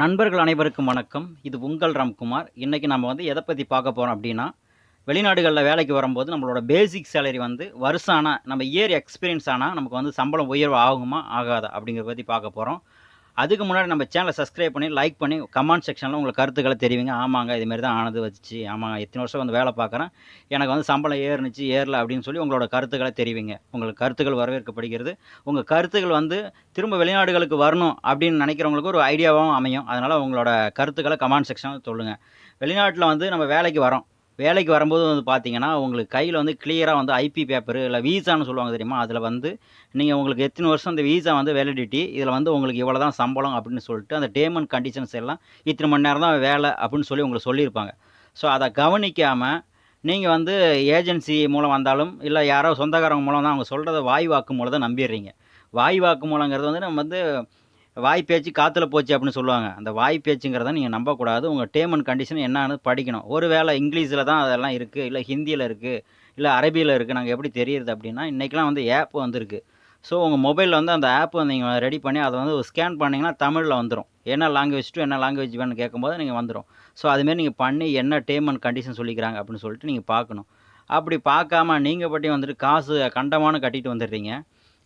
நண்பர்கள் அனைவருக்கும் வணக்கம். இது உங்கள் ராம்குமார். இன்றைக்கி நம்ம வந்து எதை பற்றி பார்க்க போகிறோம் அப்படின்னா வெளிநாடுகளில் வேலைக்கு வரும்போது நம்மளோட பேசிக் சேலரி வந்து வருஷம் ஆனால் நம்ம இயர் எக்ஸ்பீரியன்ஸ் ஆனால் நமக்கு வந்து சம்பளம் உயர்வு ஆகுமா ஆகாதா அப்படிங்கிறத பற்றி பார்க்க போகிறோம் அதுக்கு முன்னாடி நம்ம சேனலை சப்ஸ்கிரைப் பண்ணி லைக் பண்ணி கமெண்ட் செக்ஷனில் உங்களுக்கு கருத்துக்களை தெரிவிங்க. ஆமாங்க இதுமாரி தான் ஆனது வச்சு ஆமாங்க இத்தனை வருஷம் வந்து வேலை பார்க்குறேன். எனக்கு வந்து சம்பளம் ஏறுனுச்சு ஏறல அப்படின்னு சொல்லி உங்களோட கருத்துக்களை தெரிவிங்க. உங்களுக்கு கருத்துக்கள் வரவேற்கப்படுகிறது. உங்கள் கருத்துக்கள் வந்து திரும்ப வெளிநாடுகளுக்கு வரணும் அப்படின்னு நினைக்கிறவங்களுக்கு ஒரு ஐடியாவும் அமையும். அதனால் உங்களோட கருத்துக்களை கமெண்ட் செக்ஷனில் சொல்லுங்கள் வெளிநாட்டில் வந்து நம்ம வேலைக்கு வரோம். வேலைக்கு வரும்போது வந்து பார்த்தீங்கன்னா உங்களுக்கு கையில் வந்து கிளியராக வந்து ஐபி பேப்பர் இல்லை வீசான்னு சொல்லுவாங்க தெரியுமா? அதில் வந்து நீங்கள் உங்களுக்கு எத்தனை வருஷம் அந்த வீசா வந்து வேலிடிட்டி இதில் வந்து உங்களுக்கு இவ்வளோ தான் சம்பளம் அப்படின்னு சொல்லிட்டு அந்த டேம் அண்ட் கண்டிஷன்ஸ் எல்லாம் இத்தனை மணி நேரம் தான் வேலை அப்படின்னு சொல்லி உங்களுக்கு சொல்லியிருப்பாங்க. ஸோ அதை கவனிக்காமல் நீங்கள் வந்து ஏஜென்சி மூலம் வந்தாலும் இல்லை யாரோ சொந்தக்காரங்க மூலம் தான் அவங்க சொல்கிறத வாய் வாக்கு மூலம் தான் நம்பிடுறீங்க. வாய் வாக்கு மூலங்கிறது வந்து நம்ம வந்து வாய் பேச்சு காற்றுல போச்சு அப்படின்னு சொல்லுவாங்க. அந்த வாய் பேச்சுங்கிறத நீங்கள் நம்பக்கூடாது. உங்கள் டேம் அண்ட் கண்டிஷன் என்னன்னு படிக்கணும். ஒரு வேளை இங்கிலீஷில் தான் அதெல்லாம் இருக்குது இல்லை ஹிந்தியில் இருக்குது இல்லை அரபியில் இருக்குது நாங்கள் எப்படி தெரியுது அப்படின்னா இன்றைக்கெலாம் வந்து ஆப் வந்திருக்கு. ஸோ உங்கள் மொபைலில் வந்து அந்த ஆப் நீங்கள் ரெடி பண்ணி அதை வந்து ஸ்கேன் பண்ணிங்கன்னா தமிழில் வந்துடும் என்ன லாங்குவேஜ் டு என்ன லாங்குவேஜ் வேணும்னு கேட்கும்போது நீங்கள் வந்துடும் ஸோ அதுமாரி நீங்கள் பண்ணி என்ன டேம் அண்ட் கண்டிஷன் சொல்லிக்கிறாங்க அப்படின்னு சொல்லிட்டு நீங்கள் பார்க்கணும். அப்படி பார்க்காம நீங்கள் பட்டி வந்துட்டு காசு கண்டமான கட்டிட்டு வந்துடுறீங்க.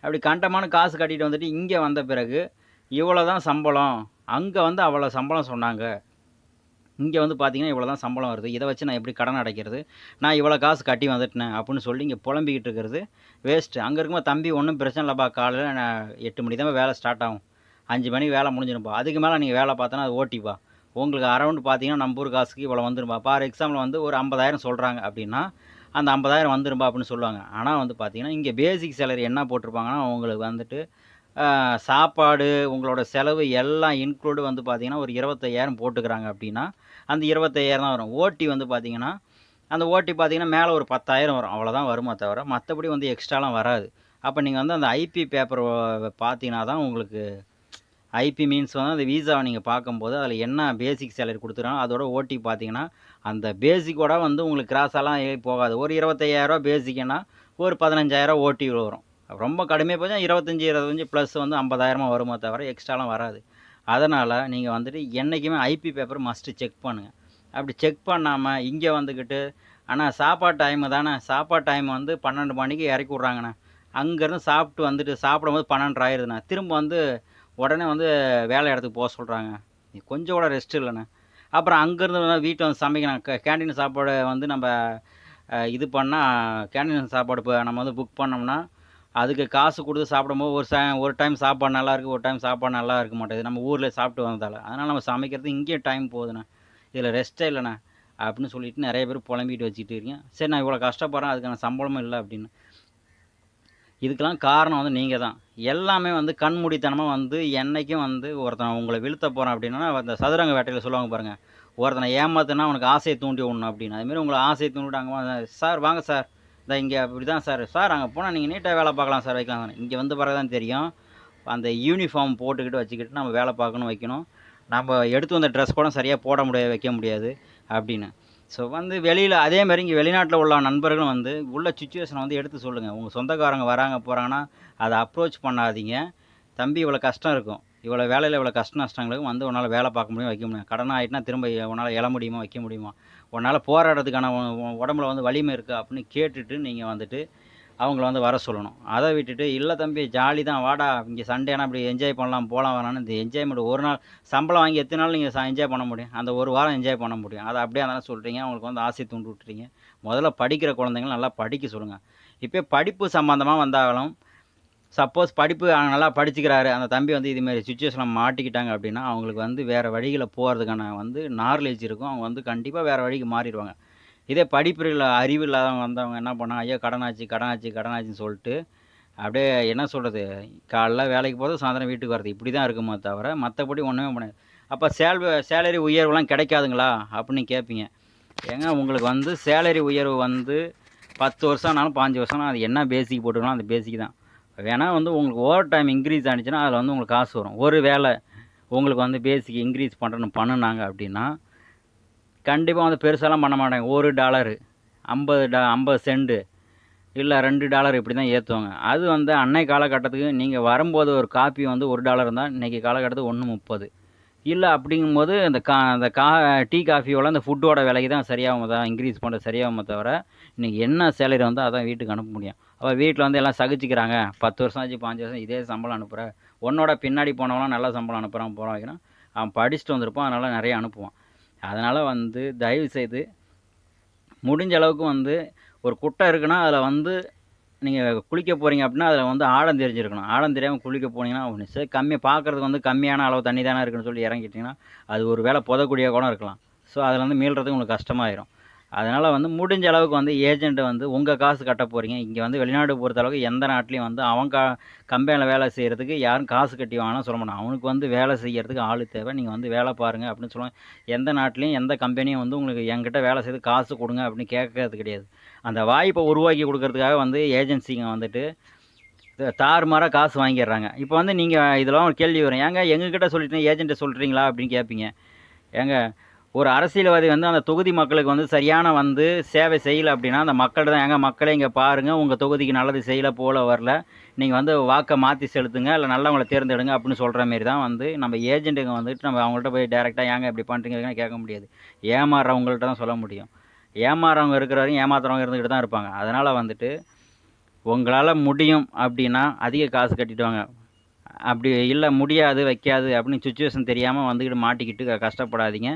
அப்படி கண்டமான காசு கட்டிட்டு வந்துட்டு இங்கே வந்த பிறகு இவ்வளோ தான் சம்பளம். அங்கே வந்து அவ்வளோ சம்பளம் சொன்னாங்க. இங்கே வந்து பார்த்தீங்கன்னா இவ்வளோ தான் சம்பளம் வருது. இதை வச்சு நான் எப்படி கடன் அடைக்கிறது? நான் இவ்வளோ காசு கட்டி வந்துட்டேன் அப்படின்னு சொல்லி இங்கே புலம்பிக்கிட்டு இருக்கிறது வேஸ்ட்டு அங்கே இருக்கும்போது தம்பி ஒன்றும் பிரச்சனை இல்லைப்பா. காலையில் நான் எட்டு மணி தான் வேலை ஸ்டார்ட் ஆகும். அஞ்சு மணிக்கு வேலை முடிஞ்சிடும்பா அதுக்கு மேலே நீங்கள் வேலை பார்த்தோன்னா அது ஓட்டிப்பா. உங்களுக்கு அரௌண்ட் பார்த்தீங்கன்னா நம்ம ஊர் காசுக்கு இவ்வளோ வந்துரும்பா. ஃபார் எக்ஸாம்பிள் வந்து ஒரு ஐம்பதாயிரம் சொல்கிறாங்க அப்படின்னா அந்த ஐம்பதாயிரம் வந்துரும்பா அப்படின்னு சொல்லுவாங்க. ஆனால் வந்து பார்த்தீங்கன்னா இங்கே பேசிக் சேலரி என்ன போட்டிருப்பாங்கன்னா உங்களுக்கு வந்துட்டு சாப்பாடு உங்களோட செலவு எல்லாம் இன்க்ளூடு வந்து பார்த்தீங்கன்னா ஒரு இருபத்தையாயிரம் போட்டுக்கிறாங்க அப்படின்னா அந்த இருபத்தையாயிரம் தான் வரும். ஓட்டி வந்து பார்த்தீங்கன்னா அந்த ஓட்டி பார்த்தீங்கன்னா மேலே ஒரு பத்தாயிரம் வரும். அவ்வளோதான் வருமா தவிர மற்றபடி வந்து எக்ஸ்ட்ராலாம் வராது. அப்போ நீங்கள் வந்து அந்த ஐபி பேப்பர் பார்த்தீங்கன்னா தான் உங்களுக்கு ஐபி மீன்ஸ் வந்து அந்த வீசாவை நீங்கள் பார்க்கும்போது அதில் என்ன பேசிக் சேலரி கொடுத்துருக்காங்க அதோட ஓட்டி பார்த்தீங்கன்னா அந்த பேசிக்கோட வந்து உங்களுக்கு கிராஸெல்லாம் போகாது. ஒரு இருபத்தையாயிரரூவா பேசிக்னா ஒரு பதினஞ்சாயிரரூவா ஓட்டி வரும். ரொம்ப கடுமையாக போச்சு இருபத்தஞ்சி இருபத்தஞ்சி ப்ளஸ் வந்து ஐம்பதாயிரமாக வருமா தவிர எக்ஸ்ட்ராலாம் வராது. அதனால் நீங்கள் வந்துட்டு என்றைக்குமே ஐபி பேப்பர் மஸ்ட்டு செக் பண்ணுங்கள் அப்படி செக் பண்ணாமல் இங்கே வந்துக்கிட்டு ஆனால் சாப்பாடு டைமு தானே. சாப்பாடு டைம் வந்து பன்னெண்டு மணிக்கு இறக்கி விட்றாங்கண்ணே. அங்கேருந்து சாப்பிட்டு வந்துட்டு சாப்பிடும்போது பன்னெண்டு ஆயிடுதுண்ணே திரும்ப வந்து உடனே வந்து வேலை இடத்துக்கு போக சொல்கிறாங்க கொஞ்சம் கூட ரெஸ்ட் இல்லைண்ணே. அப்புறம் அங்கேருந்து வீட்டில் வந்து சமைக்கணும். கேண்டீன் சாப்பாடு வந்து நம்ம இது பண்ணால் கேண்டீன் சாப்பாடு இப்போ நம்ம வந்து புக் பண்ணோம்னா அதுக்கு காசு கொடுத்து சாப்பிடும்போது ஒரு ச ஒரு டைம் சாப்பாடு நல்லா இருக்குது ஒரு டைம் சாப்பாடு நல்லா இருக்க மாட்டேது நம்ம ஊரில் சாப்பிட்டு வந்ததால். அதனால் நம்ம சமைக்கிறது இங்கேயே டைம் போகுதுண்ணா இதில் ரெஸ்ட்டே இல்லைண்ணா. அப்படின்னு சொல்லிட்டு நிறைய பேர் புலம்பிட்டு வச்சுக்கிட்டு இருக்கீங்க. சரி நான் இவ்வளோ கஷ்டப்படுறேன் அதுக்கான சம்பளமும் இல்லை அப்படின்னு. இதுக்கெல்லாம் காரணம் வந்து நீங்கள் தான். எல்லாமே வந்து கண்மூடித்தனமாக வந்து என்றைக்கும் வந்து ஒருத்தன் உங்களை வீழ்த்த போகிறான் அப்படின்னா அந்த சதுரங்க வேட்டையில் சொல்லுவாங்க பாருங்கள் ஒருத்தனை ஏமாத்துனா அவனுக்கு ஆசையை தூண்டி விடணும் அப்படின்னு. அதுமாரி உங்களை ஆசையை தூண்டிவிட்டாங்க சார் வாங்க சார். இந்த இங்கே அப்படி தான் சார். சார் அங்கே போனால் நீங்கள் நீட்டாக வேலை பார்க்கலாம் சார். வைக்கலாம் சார். இங்கே வந்து பிறகு தான் தெரியும். அந்த யூனிஃபார்ம் போட்டுக்கிட்டு வச்சுக்கிட்டு நம்ம வேலை பார்க்கணும் வைக்கணும். நம்ம எடுத்து வந்த ட்ரெஸ் கூட சரியாக போட முடியாது வைக்க முடியாது அப்படின்னு. ஸோ வந்து வெளியில் அதே மாதிரி இங்கே வெளிநாட்டில் உள்ள நண்பர்களும் வந்து உள்ள சுச்சுவேஷனை வந்து எடுத்து சொல்லுங்கள் உங்கள் சொந்தக்காரங்க வராங்க போகிறாங்கன்னா அதை அப்ரோச் பண்ணாதீங்க. தம்பி இவ்வளோ கஷ்டம் இருக்கும். இவ்வளோ வேலையில் இவ்வளோ கஷ்ட நஷ்டங்களுக்கு வந்து உன்னால் வேலை பார்க்க முடியும் வைக்க முடியும்? கடன் ஆகிட்டுனா திரும்ப உன்னால் எழ முடியுமா வைக்க முடியுமா? உன்னால் போராடுறதுக்கான உடம்புல வந்து வலிமை இருக்குது அப்படின்னு கேட்டுட்டு நீங்கள் வந்துட்டு அவங்கள வந்து வர சொல்லணும். அதை விட்டுட்டு இல்லை தம்பி ஜாலி தான் வாடா இங்கே சண்டேனா இப்படி என்ஜாய் பண்ணலாம் போகலாம் வரலாம்னு இந்த என்ஜாய்மெண்ட் ஒரு நாள் சம்பளம் வாங்கி எத்தனை நாள் நீங்கள் என்ஜாய் பண்ண முடியும்? அந்த ஒரு வாரம் என்ஜாய் பண்ண முடியும். அதை அப்படியே அதனால் சொல்கிறீங்க அவங்களுக்கு வந்து ஆசை தூண்டு விட்டுறீங்க முதல்ல படிக்கிற குழந்தைங்கள நல்லா படிக்க சொல்லுங்கள் இப்போ படிப்பு சம்மந்தமாக வந்தாலும் சப்போஸ் படிப்பு நல்லா படிச்சுக்கிறாரு. அந்த தம்பி வந்து இதுமாரி சுச்சுவேஷனில் மாட்டிக்கிட்டாங்க அப்படின்னா அவங்களுக்கு வந்து வேறு வழியில் போகிறதுக்கான வந்து நார்லேஜ் இருக்கும். அவங்க வந்து கண்டிப்பாக வேறு வழிக்கு மாறிடுவாங்க. இதே படிப்பில் அறிவு இல்லாதவங்க வந்தவங்க என்ன பண்ணாங்க? ஐயோ கடனாச்சு கடனாச்சு கடனாச்சுன்னு சொல்லிட்டு அப்படியே என்ன சொல்கிறது காலைல வேலைக்கு போகிறது சாயந்தரம் வீட்டுக்கு வர்றது. இப்படி தான் இருக்குமா தவிர மற்றபடி ஒன்றுமே பண்ணாது அப்போ சேல் சேலரி உயர்வுலாம் கிடைக்காதுங்களா? அப்படின்னு கேட்பீங்க. ஏங்க உங்களுக்கு வந்து சேலரி உயர்வு வந்து பத்து வருஷம் ஆனாலும் பாஞ்சு வருஷம் அது என்ன பேசிக் போட்டுக்கலாம் அந்த பேசிக் தான். வேணால் வந்து உங்களுக்கு ஓவர் டைம் இன்க்ரீஸ் ஆனிச்சுன்னா அதில் வந்து உங்களுக்கு காசு வரும். ஒரு வேலை உங்களுக்கு வந்து பேசிக் இன்க்ரீஸ் பண்ணுறேன்னு பண்ணுனாங்க அப்படின்னா கண்டிப்பாக வந்து பெருசாலாம் பண்ண மாட்டாங்க. ஒரு டாலரு ஐம்பது டா ஐம்பது சென்ட்டு இல்லை ரெண்டு டாலர் இப்படி தான் ஏற்றுவாங்க அது வந்து அன்னை காலகட்டத்துக்கு நீங்கள் வரும்போது ஒரு காப்பி வந்து ஒரு டாலர் இருந்தால் இன்றைக்கி காலகட்டத்துக்கு ஒன்று முப்பது. இல்லை அப்படிங்கும்போது அந்த கா அந்த கா டீ காஃபியோட அந்த ஃபுட்டோட விலைக்கு தான் சரியாகும் தான் இன்க்ரீஸ் பண்ணுறது சரியாகுமே தவிர இன்றைக்கி என்ன சேலரி வந்தோ அதான் வீட்டுக்கு அனுப்ப முடியும். அப்போ வீட்டில் வந்து எல்லாம் சகிச்சுக்கிறாங்க. பத்து வருஷம் ஆச்சு பாஞ்சு வருஷம் இதே சம்பளம் அனுப்புகிற உன்னோட பின்னாடி போனவங்களாம் நல்ல சம்பளம் அனுப்புகிறான் போகிறான் வைக்கிறான் அவன் படிச்சுட்டு வந்திருப்பான் அதனால் நிறைய அனுப்புவான். அதனால் வந்து தயவு செய்து முடிஞ்ச அளவுக்கு வந்து ஒரு குட்டை இருக்குன்னா அதில் வந்து நீங்கள் குளிக்க போகிறீங்க அப்படின்னா அதில் வந்து ஆழம் தெரிஞ்சிருக்கணும். ஆழம் தெரியாமல் குளிக்க போனீங்கன்னா ஒன்று சரி கம்மியாக பார்க்குறதுக்கு வந்து கம்மியான அளவு தண்ணி தானே இருக்குன்னு சொல்லி இறங்கிட்டிங்கன்னா அது ஒரு வேளை புதக்கூடிய கூட இருக்கலாம். ஸோ அதில் வந்து மீள்றதுக்கு உங்களுக்கு கஷ்டமாயிரும். அதனால் வந்து முடிஞ்ச அளவுக்கு வந்து ஏஜென்ட்டை வந்து உங்கள் காசு கட்ட போகிறீங்க இங்கே வந்து வெளிநாடு பொறுத்த அளவுக்கு எந்த நாட்டிலையும் வந்து அவன் கா கம்பெனியில் வேலை செய்கிறதுக்கு யாரும் காசு கட்டி வாங்கினா சொல்ல மாட்டான். அவனுக்கு வந்து வேலை செய்கிறதுக்கு ஆள் தேவை. நீங்கள் வந்து வேலை பாருங்கள் அப்படின்னு சொல்லுவாங்க. எந்த நாட்டிலையும் எந்த கம்பெனியும் வந்து உங்களுக்கு என்கிட்ட வேலை செய்து காசு கொடுங்க அப்படின்னு கேட்கறது கிடையாது. அந்த வாய்ப்பை உருவாக்கி கொடுக்கறதுக்காக வந்து ஏஜென்சிங்க வந்துட்டு தாறுமாறாக காசு வாங்கிடுறாங்க. இப்போ வந்து நீங்கள் இதெல்லாம் ஒரு கேள்வி வரும். ஏங்க எங்ககிட்ட சொல்லிட்டு ஏஜென்ட்டை சொல்கிறீங்களா அப்படின்னு கேட்பீங்க ஏங்க ஒரு அரசியல்வாதி வந்து அந்த தொகுதி மக்களுக்கு வந்து சரியான வந்து சேவை செய்யலை அப்படின்னா அந்த மக்கள்கிட்ட தான் ஏங்க மக்களே இங்கே பாருங்கள் உங்கள் தொகுதிக்கு நல்லது செய்யலை போல வரல. நீங்கள் வந்து வாக்கை மாற்றி செலுத்துங்க இல்லை நல்லவங்களை தேர்ந்தெடுங்க அப்படின்னு சொல்கிற மாரி தான் வந்து நம்ம ஏஜென்ட்டுங்க வந்துட்டு நம்ம அவங்கள்ட்ட போய் டேரெக்டாக ஏங்க இப்படி பண்ணுறீங்கன்னு கேட்க முடியாது. ஏமாறுறவங்கள்ட்ட தான் சொல்ல முடியும். ஏமாறவங்க இருக்கிற வரையும் ஏமாத்துறவங்க இருந்துக்கிட்டு தான் இருப்பாங்க. அதனால் வந்துட்டு உங்களால் முடியும் அப்படின்னா அதிக காசு கட்டிட்டு வாங்க. அப்படி இல்லை முடியாது வைக்காது அப்படின்னு சுச்சுவேஷன் தெரியாமல் வந்துக்கிட்டு மாட்டிக்கிட்டு கஷ்டப்படாதீங்க.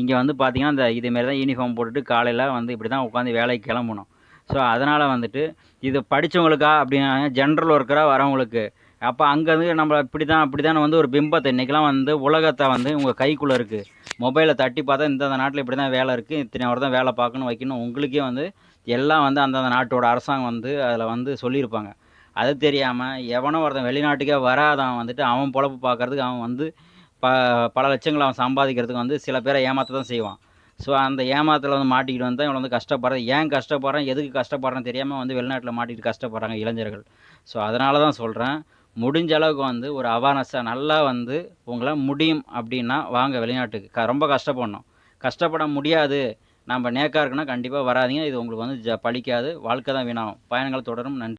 இங்கே வந்து பார்த்தீங்கன்னா இந்த இதேமாரி தான் யூனிஃபார்ம் போட்டுட்டு காலையில் வந்து இப்படி தான் உட்காந்து வேலைக்கு கிளம்பணும். ஸோ அதனால் வந்துட்டு இது படித்தவங்களுக்கா அப்படின்னா ஜென்ரல் ஒர்க்கராக வரவங்களுக்கு அப்போ அங்கேருந்து நம்ம இப்படி தான் அப்படி தான் வந்து ஒரு பிம்பத்தை இன்றைக்கெலாம் வந்து உலகத்தை வந்து உங்கள் கைக்குள்ளே இருக்குது மொபைலை தட்டி பார்த்தா இந்த நாட்டில் இப்படி தான் வேலை இருக்குது இத்தனை அவர் தான் வேலை பார்க்கணும் வைக்கணும். உங்களுக்கே வந்து எல்லாம் வந்து அந்தந்த நாட்டோட அரசாங்கம் வந்து அதில் வந்து சொல்லியிருப்பாங்க. அது தெரியாமல் எவனோ ஒருத்தன் வெளிநாட்டுக்கே வராதான் வந்துட்டு அவன் பொழப்பு பார்க்கறதுக்கு அவன் வந்து ப பல லட்சங்கள் அவன் சம்பாதிக்கிறதுக்கு வந்து சில பேரை ஏமாற்ற தான் செய்வான். ஸோ அந்த ஏமாத்தில் வந்து மாட்டிக்கிட்டு வந்து இவனை வந்து கஷ்டப்படுறது ஏன் கஷ்டப்படுறான்? எதுக்கு கஷ்டப்படுறேன்னு தெரியாமல் வந்து வெளிநாட்டில் மாட்டிக்கிட்டு கஷ்டப்படுறாங்க இளைஞர்கள். ஸோ அதனால தான் சொல்கிறேன் முடிஞ்ச அளவுக்கு வந்து ஒரு அவேர்னஸாக நல்லா வந்து உங்களை முடியும் அப்படின்னா வாங்க வெளிநாட்டுக்கு. க ரொம்ப கஷ்டப்படணும். கஷ்டப்பட முடியாது. நம்ம நேக்கா இருக்குன்னா கண்டிப்பாக வராதீங்க. இது உங்களுக்கு வந்து ஜ பழிக்காது. வாழ்க்கை தான் வீணாகும். பயணங்கள் தொடரும். நன்றி.